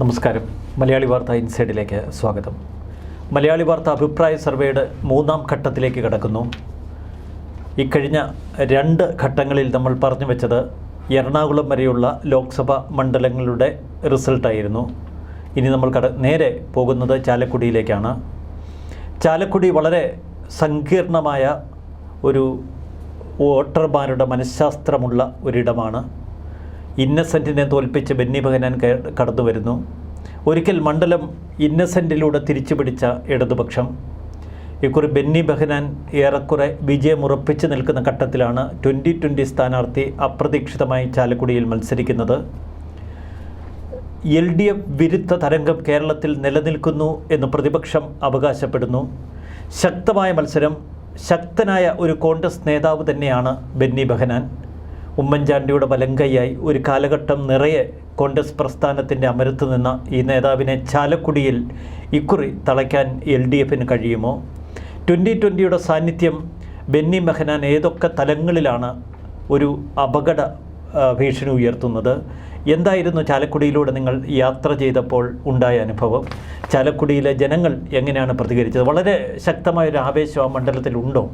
നമസ്കാരം. മലയാളി വാർത്ത ഇൻസൈഡിലേക്ക് സ്വാഗതം. മലയാളി വാർത്ത അഭിപ്രായ സർവേയുടെ മൂന്നാം ഘട്ടത്തിലേക്ക് കടക്കുന്നു. ഇക്കഴിഞ്ഞ രണ്ട് ഘട്ടങ്ങളിൽ നമ്മൾ പറഞ്ഞു വെച്ചത് എറണാകുളം വരെയുള്ള ലോക്സഭാ മണ്ഡലങ്ങളുടെ റിസൾട്ടായിരുന്നു. ഇനി നമ്മൾ കട നേരെ പോകുന്നത് ചാലക്കുടിയിലേക്കാണ്. ചാലക്കുടി വളരെ സങ്കീർണമായ ഒരു വോട്ടർമാരുടെ മനഃശാസ്ത്രമുള്ള ഒരിടമാണ്. ഇന്നസെന്റിനെ തോൽപ്പിച്ച് ബെന്നി ബഹനാൻ കടന്നു വരുന്നു. ഒരിക്കൽ മണ്ഡലം ഇന്നസെന്റിലൂടെ തിരിച്ചു പിടിച്ച ഇടതുപക്ഷം. ഇക്കുറി ബെന്നി ബഹനാൻ ഏറെക്കുറെ വിജയമുറപ്പിച്ച് നിൽക്കുന്ന ഘട്ടത്തിലാണ് ട്വന്റി ട്വന്റി സ്ഥാനാർത്ഥി അപ്രതീക്ഷിതമായി ചാലക്കുടിയിൽ മത്സരിക്കുന്നത്. എൽ ഡി എഫ് വിരുദ്ധ തരംഗം കേരളത്തിൽ നിലനിൽക്കുന്നു എന്ന് പ്രതിപക്ഷം അവകാശപ്പെടുന്നു. ശക്തമായ മത്സരം ശക്തനായ ഒരു കോൺഗ്രസ് നേതാവ് തന്നെയാണ് ബെന്നി ബഹനാൻ ഉമ്മൻചാണ്ടിയുടെ വലങ്കൈയായി ഒരു കാലഘട്ടം നിറയെ കോൺഗ്രസ് പ്രസ്ഥാനത്തിന്റെ അമരത്ത് നിന്ന ഈ നേതാവിനെ ചാലക്കുടിയിൽ ഇക്കുറി തളയ്ക്കാൻ എൽ ഡി എഫിന് കഴിയുമോ? ട്വന്റി ട്വന്റിയുടെ സാന്നിധ്യം ബെന്നി മെഹനാൻ ഏതൊക്കെ തലങ്ങളിലാണ് ഒരു അപകട ഭീഷണി ഉയർത്തുന്നത്? എന്തായിരുന്നു ചാലക്കുടിയിലൂടെ നിങ്ങൾ യാത്ര ചെയ്തപ്പോൾ ഉണ്ടായ അനുഭവം? ചാലക്കുടിയിലെ ജനങ്ങൾ എങ്ങനെയാണ് പ്രതികരിച്ചത്? വളരെ ശക്തമായൊരു ആവേശം ആ മണ്ഡലത്തിലുണ്ടോ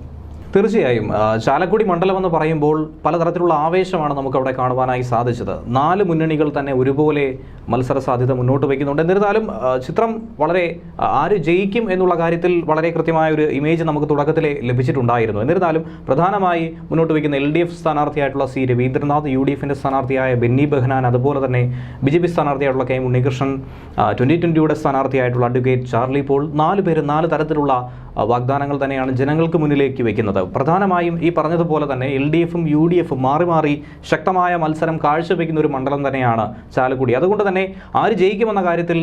തീർച്ചയായും ചാലക്കുടി മണ്ഡലം എന്ന് പറയുമ്പോൾ പലതരത്തിലുള്ള ആവേശമാണ് നമുക്ക് അവിടെ കാണുവാനായി സാധിച്ചത്. നാല് മുന്നണികൾ തന്നെ ഒരുപോലെ മത്സര സാധ്യത മുന്നോട്ട് വയ്ക്കുന്നുണ്ട്. എന്നിരുന്നാലും ചിത്രം വളരെ ആര് ജയിക്കും എന്നുള്ള കാര്യത്തിൽ വളരെ കൃത്യമായ ഒരു ഇമേജ് നമുക്ക് തുടക്കത്തിലെ ലഭിച്ചിട്ടുണ്ടായിരുന്നു. എന്നിരുന്നാലും പ്രധാനമായി മുന്നോട്ട് വയ്ക്കുന്ന എൽ ഡി എഫ് സ്ഥാനാർത്ഥിയായിട്ടുള്ള സി രവീന്ദ്രനാഥ് യു ഡി എഫിന്റെ സ്ഥാനാർത്ഥിയായ ബെന്നി ബെഹനാൻ അതുപോലെ തന്നെ ബി ജെ പി സ്ഥാനാർത്ഥിയായിട്ടുള്ള കെ ഉണ്ണികൃഷ്ണൻ ട്വന്റി ട്വന്റിയുടെ സ്ഥാനാർത്ഥിയായിട്ടുള്ള അഡ്വക്കേറ്റ് ചാർലി പോൾ നാല് പേര് നാല് തരത്തിലുള്ള വാഗ്ദാനങ്ങൾ തന്നെയാണ് ജനങ്ങൾക്ക് മുന്നിലേക്ക് വെക്കുന്നത്. പ്രധാനമായും ഈ പറഞ്ഞതുപോലെ തന്നെ എൽ ഡി എഫും യു ഡി എഫും മാറി മാറി ശക്തമായ മത്സരം കാഴ്ചവെക്കുന്ന ഒരു മണ്ഡലം തന്നെയാണ് ചാലക്കുടി. അതുകൊണ്ട് തന്നെ ആര് ജയിക്കുമെന്ന കാര്യത്തിൽ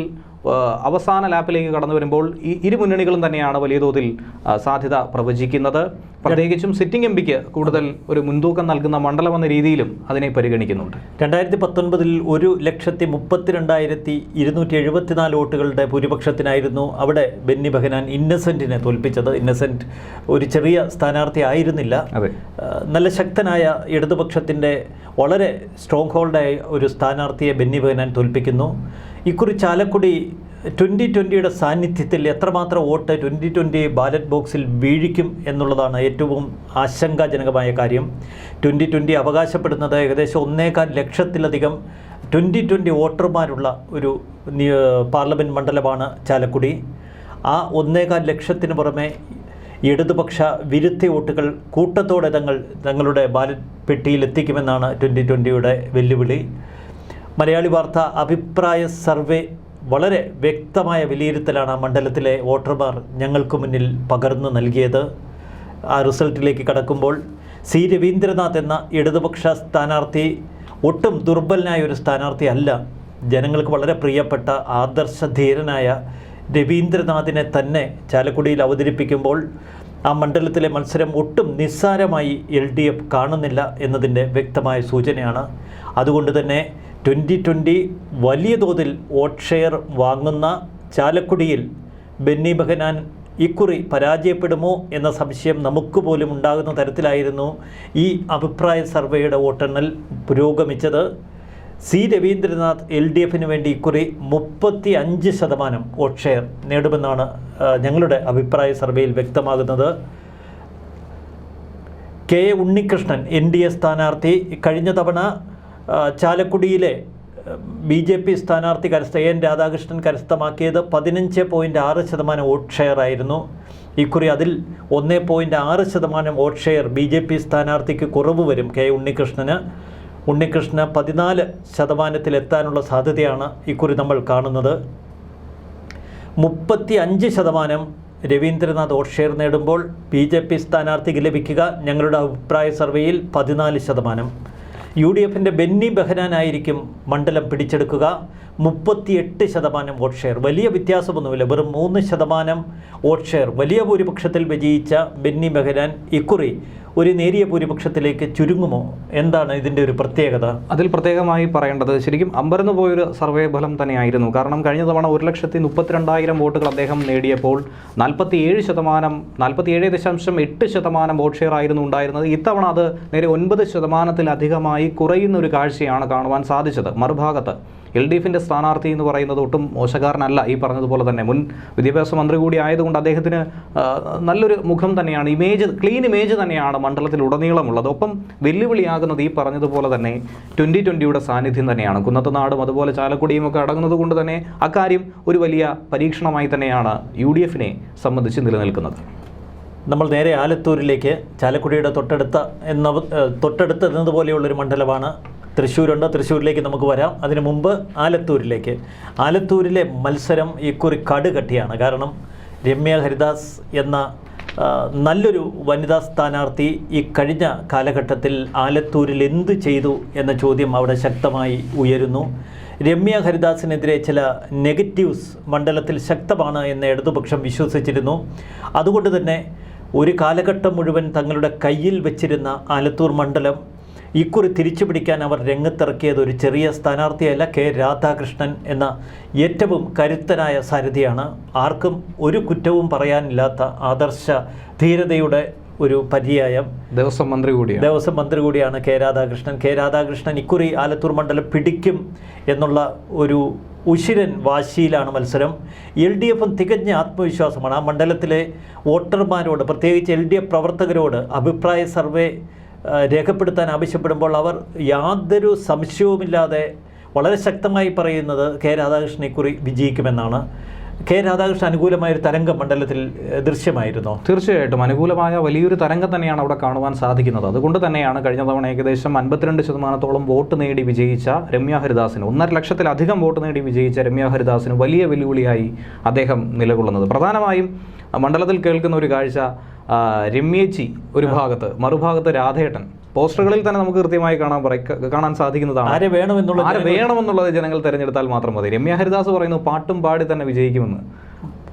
അവസാന ലാപ്പിലേക്ക് കടന്നു വരുമ്പോൾ ഈ ഇരു മുന്നണികളും തന്നെയാണ് വലിയ തോതിൽ സാധ്യത പ്രവചിക്കുന്നത്. പ്രത്യേകിച്ചും സിറ്റിംഗ് എം പിക്ക് കൂടുതൽ ഒരു മുൻതൂക്കം നൽകുന്ന മണ്ഡലം എന്ന രീതിയിലും അതിനെ പരിഗണിക്കുന്നുണ്ട്. രണ്ടായിരത്തി പത്തൊൻപതിൽ ഒരു ലക്ഷത്തി മുപ്പത്തിരണ്ടായിരത്തി ഇരുന്നൂറ്റി എഴുപത്തിനാല് വോട്ടുകളുടെ ഭൂരിപക്ഷത്തിനായിരുന്നു അവിടെ ബെന്നി ബഹനാൻ ഇന്നസെന്റിനെ തോൽപ്പിച്ചത്. ഇന്നസെന്റ് ഒരു ചെറിയ സ്ഥാനാർത്ഥി ആയിരുന്നില്ല. നല്ല ശക്തനായ ഇടതുപക്ഷത്തിന്റെ വളരെ സ്ട്രോങ് ഹോൾഡായ ഒരു സ്ഥാനാർത്ഥിയെ ബെന്നി ബഹനാൻ തോൽപ്പിക്കുന്നു. ഇക്കുറി ചാലക്കുടി ട്വന്റി ട്വന്റിയുടെ സാന്നിധ്യത്തിൽ എത്രമാത്രം വോട്ട് ട്വന്റി ട്വന്റി ബാലറ്റ് ബോക്സിൽ വീഴിക്കും എന്നുള്ളതാണ് ഏറ്റവും ആശങ്കാജനകമായ കാര്യം. ട്വന്റി ട്വന്റി അവകാശപ്പെടുന്നത് ഏകദേശം ഒന്നേകാൽ ലക്ഷത്തിലധികം ട്വന്റി ട്വന്റി വോട്ടർമാരുള്ള ഒരു പാർലമെന്റ് മണ്ഡലമാണ് ചാലക്കുടി. ആ ഒന്നേകാൽ ലക്ഷത്തിന് പുറമെ ഇടതുപക്ഷ വിരുദ്ധ വോട്ടുകൾ കൂട്ടത്തോടെ തങ്ങൾ തങ്ങളുടെ ബാലറ്റ് പെട്ടിയിൽ എത്തിക്കുമെന്നാണ് ട്വന്റി ട്വന്റിയുടെ വെല്ലുവിളി. മലയാളി വാർത്ത അഭിപ്രായ സർവേ വളരെ വ്യക്തമായ വിലയിരുത്തലാണ് മണ്ഡലത്തിലെ വോട്ടർമാർ ഞങ്ങൾക്ക് മുന്നിൽ പകർന്നു നൽകിയത്. ആ റിസൾട്ടിലേക്ക് കടക്കുമ്പോൾ സി രവീന്ദ്രനാഥ് എന്ന ഇടതുപക്ഷ സ്ഥാനാർത്ഥി ഒട്ടും ദുർബലനായ ഒരു സ്ഥാനാർത്ഥി അല്ല. ജനങ്ങൾക്ക് വളരെ പ്രിയപ്പെട്ട ആദർശധീരനായ രവീന്ദ്രനാഥിനെ തന്നെ ചാലക്കുടിയിൽ അവതരിപ്പിക്കുമ്പോൾ ആ മണ്ഡലത്തിലെ മത്സരം ഒട്ടും നിസ്സാരമായി എൽ ഡി എഫ് കാണുന്നില്ല എന്നതിന്റെ വ്യക്തമായ സൂചനയാണ്. അതുകൊണ്ട് തന്നെ ട്വന്റി ട്വന്റി വലിയ തോതിൽ വോട്ട് ഷെയർ വാങ്ങുന്ന ചാലക്കുടിയിൽ ബെന്നി ബഹനാൻ ഇക്കുറി പരാജയപ്പെടുമോ എന്ന സംശയം നമുക്ക് പോലും ഉണ്ടാകുന്ന തരത്തിലായിരുന്നു ഈ അഭിപ്രായ സർവേയുടെ വോട്ടെണ്ണൽ പുരോഗമിച്ചത്. സി രവീന്ദ്രനാഥ് എൽ ഡി എഫിന് വേണ്ടി ഇക്കുറി മുപ്പത്തി അഞ്ച് ശതമാനം വോട്ട് ഷെയർ നേടുമെന്നാണ് ഞങ്ങളുടെ അഭിപ്രായ സർവേയിൽ വ്യക്തമാകുന്നത്. K Unnikrishnan N D A സ്ഥാനാർത്ഥി കഴിഞ്ഞ തവണ ചാലക്കുടിയിലെ ബി ജെ പി സ്ഥാനാർത്ഥി കരസ്ഥ എൻ രാധാകൃഷ്ണൻ കരസ്ഥമാക്കിയത് പതിനഞ്ച് പോയിന്റ് ആറ് ശതമാനം വോട്ട് ഷെയർ ആയിരുന്നു. ഇക്കുറി അതിൽ ഒന്ന് പോയിന്റ് ആറ് ശതമാനം vote share B J P സ്ഥാനാർത്ഥിക്ക് കുറവ് വരും കെ ഉണ്ണികൃഷ്ണന്. ഉണ്ണികൃഷ്ണന് പതിനാല് ശതമാനത്തിലെത്താനുള്ള സാധ്യതയാണ് ഇക്കുറി നമ്മൾ കാണുന്നത്. മുപ്പത്തി അഞ്ച് ശതമാനം രവീന്ദ്രനാഥ് വോട്ട് ഷെയർ നേടുമ്പോൾ ബി ജെ പി സ്ഥാനാർത്ഥിക്ക് ലഭിക്കുക ഞങ്ങളുടെ അഭിപ്രായ സർവേയിൽ പതിനാല് ശതമാനം. യു ഡി എഫിന്റെ ബെന്നി ബെഹനാനായിരിക്കും മണ്ഡലം പിടിച്ചെടുക്കുക. മുപ്പത്തിയെട്ട് ശതമാനം വോട്ട് ഷെയർ. വലിയ വ്യത്യാസമൊന്നുമില്ല. വെറും മൂന്ന് ശതമാനം വോട്ട് ഷെയർ. വലിയ ഭൂരിപക്ഷത്തിൽ വിജയിച്ച ബെന്നി ബെഹനാൻ ഇക്കുറി ഒരു നേരിയ ഭൂരിപക്ഷത്തിലേക്ക് ചുരുങ്ങുമോ? എന്താണ് ഇതിന്റെ ഒരു പ്രത്യേകത? അതിൽ പ്രത്യേകമായി പറയേണ്ടത് ശരിക്കും അമ്പരന്ന് പോയൊരു സർവേ ഫലം തന്നെയായിരുന്നു. കാരണം കഴിഞ്ഞ തവണ ഒരു ലക്ഷത്തി മുപ്പത്തിരണ്ടായിരം വോട്ടുകൾ അദ്ദേഹം നേടിയപ്പോൾ നാൽപ്പത്തിയേഴ് ശതമാനം നാൽപ്പത്തിയേഴ് ദശാംശം എട്ട് ശതമാനം വോട്ട് ഷെയർ ആയിരുന്നു ഉണ്ടായിരുന്നത്. ഇത്തവണ അത് നേരെ ഒൻപത് ശതമാനത്തിലധികമായി കുറയുന്ന ഒരു കാഴ്ചയാണ് കാണുവാൻ സാധിച്ചത്. മറുഭാഗത്ത് എൽ ഡി എഫിന്റെ സ്ഥാനാർത്ഥി എന്ന് പറയുന്നത് ഒട്ടും മോശക്കാരനല്ല. ഈ പറഞ്ഞതുപോലെ തന്നെ മുൻ വിദ്യാഭ്യാസ മന്ത്രി കൂടി ആയതുകൊണ്ട് അദ്ദേഹത്തിന് നല്ലൊരു മുഖം തന്നെയാണ്. ഇമേജ് ക്ലീൻ ഇമേജ് തന്നെയാണ് മണ്ഡലത്തിൽ ഉടനീളമുള്ളത് ഒപ്പം വെല്ലുവിളിയാകുന്നത് ഈ പറഞ്ഞതുപോലെ തന്നെ ട്വന്റി ട്വന്റിയുടെ സാന്നിധ്യം തന്നെയാണ്. കുന്നത്തനാടും അതുപോലെ ചാലക്കുടിയും ഒക്കെ അടങ്ങുന്നത് കൊണ്ട് തന്നെ അക്കാര്യം ഒരു വലിയ പരീക്ഷണമായി തന്നെയാണ് യു ഡി എഫിനെ സംബന്ധിച്ച് നിലനിൽക്കുന്നത്. നമ്മൾ നേരെ ആലത്തൂരിലേക്ക് ചാലക്കുടിയുടെ തൊട്ടടുത്ത എന്ന തൊട്ടടുത്ത് എന്നതുപോലെയുള്ളൊരു മണ്ഡലമാണ് തൃശ്ശൂരുണ്ട്. തൃശ്ശൂരിലേക്ക് നമുക്ക് വരാം. അതിനു മുമ്പ് ആലത്തൂരിലേക്ക്. ആലത്തൂരിലെ മത്സരം ഇക്കുറി കടുകട്ടിയാണ്. കാരണം രമ്യ ഹരിദാസ് എന്ന നല്ലൊരു വനിതാ സ്ഥാനാർത്ഥി ഈ കഴിഞ്ഞ കാലഘട്ടത്തിൽ ആലത്തൂരിൽ എന്ത് ചെയ്തു എന്ന ചോദ്യം അവിടെ ശക്തമായി ഉയരുന്നു. രമ്യ ഹരിദാസിനെതിരെ ചില നെഗറ്റീവ്സ് മണ്ഡലത്തിൽ ശക്തമാണ് എന്ന് ഇടതുപക്ഷം വിശ്വസിച്ചിരുന്നു. അതുകൊണ്ട് തന്നെ ഒരു കാലഘട്ടം മുഴുവൻ തങ്ങളുടെ കയ്യിൽ വെച്ചിരുന്ന ആലത്തൂർ മണ്ഡലം ഇക്കുറി തിരിച്ചു പിടിക്കാൻ അവർ രംഗത്തിറക്കിയത് ഒരു ചെറിയ സ്ഥാനാർത്ഥിയല്ല കെ രാധാകൃഷ്ണൻ എന്ന ഏറ്റവും കരുത്തനായ സാരഥിയാണ്. ആർക്കും ഒരു കുറ്റവും പറയാനില്ലാത്ത ആദർശ ധീരതയുടെ ഒരു പര്യായം. ദേവസ്വം മന്ത്രി കൂടി ദേവസ്വം മന്ത്രി കൂടിയാണ് കെ രാധാകൃഷ്ണൻ. കെ രാധാകൃഷ്ണൻ ഇക്കുറി ആലത്തൂർ മണ്ഡലം പിടിക്കും എന്നുള്ള ഒരു ഉശിരൻ വാശിയിലാണ് മത്സരം. എൽ ഡി എഫും തികഞ്ഞ ആത്മവിശ്വാസമാണ്. ആ മണ്ഡലത്തിലെ വോട്ടർമാരോട് പ്രത്യേകിച്ച് എൽ ഡി എഫ് പ്രവർത്തകരോട് അഭിപ്രായ സർവേ രേഖപ്പെടുത്താൻ ആവശ്യപ്പെടുമ്പോൾ അവർ യാതൊരു സംശയവുമില്ലാതെ വളരെ ശക്തമായി പറയുന്നത് കെ രാധാകൃഷ്ണൻ ഇക്കുറി വിജയിക്കുമെന്നാണ്. കെ രാധാകൃഷ്ണൻ അനുകൂലമായ ഒരു തരംഗം മണ്ഡലത്തിൽ ദൃശ്യമായിരുന്നു? തീർച്ചയായിട്ടും. അനുകൂലമായ വലിയൊരു തരംഗം തന്നെയാണ് അവിടെ കാണുവാൻ സാധിക്കുന്നത്. അതുകൊണ്ട് തന്നെയാണ് കഴിഞ്ഞ തവണ ഏകദേശം അൻപത്തിരണ്ട് ശതമാനത്തോളം വോട്ട് നേടി വിജയിച്ച രമ്യ ഹരിദാസിന് ഒന്നര ലക്ഷത്തിലധികം വോട്ട് നേടി വിജയിച്ച രമ്യ ഹരിദാസിന് വലിയ വെല്ലുവിളിയായി അദ്ദേഹം നിലകൊള്ളുന്നത്. പ്രധാനമായും മണ്ഡലത്തിൽ കേൾക്കുന്ന ഒരു കാഴ്ച രമ്യേച്ചി ഒരു ഭാഗത്ത് മറുഭാഗത്ത് രാധേട്ടൻ. പോസ്റ്ററുകളിൽ തന്നെ നമുക്ക് കൃത്യമായി കാണാൻ കാണാൻ സാധിക്കുന്നതാണ്. ആരെ വേണമെന്നുള്ള ആരെ വേണമെന്നുള്ളത് ജനങ്ങൾ തിരഞ്ഞെടുത്താൽ മാത്രം മതി. രമ്യ ഹരിദാസ് പറയുന്നു പാട്ടും പാടി തന്നെ വിജയിക്കുമെന്ന്.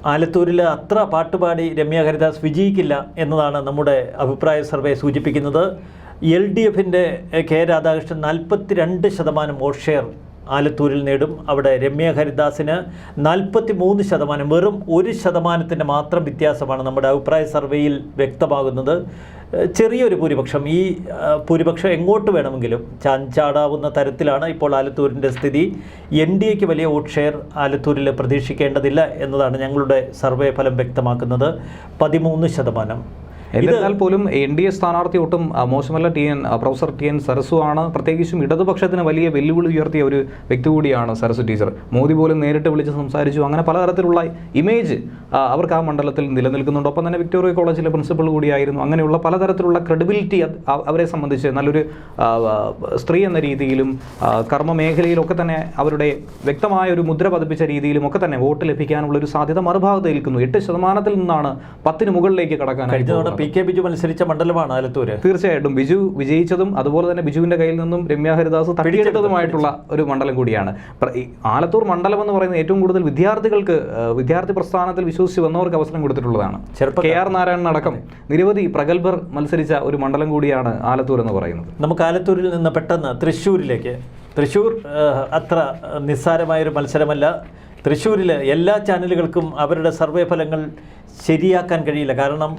ആലത്തൂരിൽ അത്ര പാട്ടുപാടി രമ്യ ഹരിദാസ് വിജയിക്കില്ല എന്നതാണ് നമ്മുടെ അഭിപ്രായ സർവേ സൂചിപ്പിക്കുന്നത്. എൽ ഡി എഫിന്റെ കെ രാധാകൃഷ്ണൻ നാൽപ്പത്തി രണ്ട് ശതമാനം വോട്ട് ഷെയർ ആലത്തൂരിൽ നേടും. അവിടെ രമ്യ ഹരിദാസിന് നാൽപ്പത്തി മൂന്ന് ശതമാനം വെറും ഒരു ശതമാനത്തിന്റെ മാത്രം വ്യത്യാസമാണ് നമ്മുടെ അഭിപ്രായ സർവേയിൽ വ്യക്തമാകുന്നത്. ചെറിയൊരു ഭൂരിപക്ഷം. ഈ ഭൂരിപക്ഷം എങ്ങോട്ട് വേണമെങ്കിലും ചാഞ്ചാടാവുന്ന തരത്തിലാണ് ഇപ്പോൾ ആലത്തൂരിന്റെ സ്ഥിതി. എൻ ഡി എക്ക് വലിയ വോട്ട് ഷെയർ ആലത്തൂരിൽ പ്രതീക്ഷിക്കേണ്ടതില്ല എന്നതാണ് ഞങ്ങളുടെ സർവേ ഫലം വ്യക്തമാക്കുന്നത്. പതിമൂന്ന് ശതമാനം. എന്നിരുന്നാൽ പോലും എൻ ഡി എ സ്ഥാനാർത്ഥി ഒട്ടും മോശമല്ല T N professor T N Sarasu ആണ്. പ്രത്യേകിച്ചും ഇടതുപക്ഷത്തിന് വലിയ വെല്ലുവിളി ഉയർത്തിയ ഒരു വ്യക്തി കൂടിയാണ് സരസു ടീച്ചർ. മോദി പോലും നേരിട്ട് വിളിച്ച് സംസാരിച്ചു. അങ്ങനെ പലതരത്തിലുള്ള ഇമേജ് അവർക്ക് ആ മണ്ഡലത്തിൽ നിലനിൽക്കുന്നുണ്ട്. ഒപ്പം തന്നെ വിക്ടോറിയ കോളേജിലെ പ്രിൻസിപ്പൾ കൂടിയായിരുന്നു. അങ്ങനെയുള്ള പലതരത്തിലുള്ള ക്രെഡിബിലിറ്റി അവരെ സംബന്ധിച്ച് നല്ലൊരു സ്ത്രീ എന്ന രീതിയിലും കർമ്മ മേഖലയിലൊക്കെ തന്നെ അവരുടെ വ്യക്തമായ ഒരു മുദ്ര പതിപ്പിച്ച രീതിയിലും ഒക്കെ തന്നെ വോട്ട് ലഭിക്കാനുള്ള ഒരു സാധ്യത മറുഭാഗത്ത് നിൽക്കുന്നു. എട്ട് ശതമാനത്തിൽ നിന്നാണ് പത്തിന് മുകളിലേക്ക് പോകുന്നത്. പി കെ ബിജു മത്സരിച്ച മണ്ഡലമാണ് ആലത്തൂര്. തീർച്ചയായിട്ടും. ബിജു വിജയിച്ചതും അതുപോലെ തന്നെ ബിജുവിന്റെ കയ്യിൽ നിന്നും രമ്യ ഹരിദാസ് തട്ടിയെടുത്തതുമായിട്ടുള്ള ഒരു മണ്ഡലം കൂടിയാണ്. ആലത്തൂർ മണ്ഡലം എന്ന് പറയുന്നത് ഏറ്റവും കൂടുതൽ വിദ്യാർത്ഥികൾക്ക് വിദ്യാർത്ഥി പ്രസ്ഥാനത്തിൽ വിശ്വസിച്ച് വന്നവർക്ക് അവസരം കൊടുത്തിട്ടുള്ളതാണ്. ചെറുപ്പം കെ ആർ നാരായണൻ അടക്കം നിരവധി പ്രഗത്ഭർ മത്സരിച്ച ഒരു മണ്ഡലം കൂടിയാണ് ആലത്തൂർ എന്ന് പറയുന്നത്. നമുക്ക് ആലത്തൂരിൽ നിന്ന് പെട്ടെന്ന് തൃശ്ശൂരിലേക്ക്. തൃശ്ശൂർ അത്ര നിസ്സാരമായൊരു മത്സരമല്ല. തൃശ്ശൂരിൽ എല്ലാ ചാനലുകൾക്കും അവരുടെ സർവേ ഫലങ്ങൾ ശരിയാക്കാൻ കഴിയില്ല. കാരണം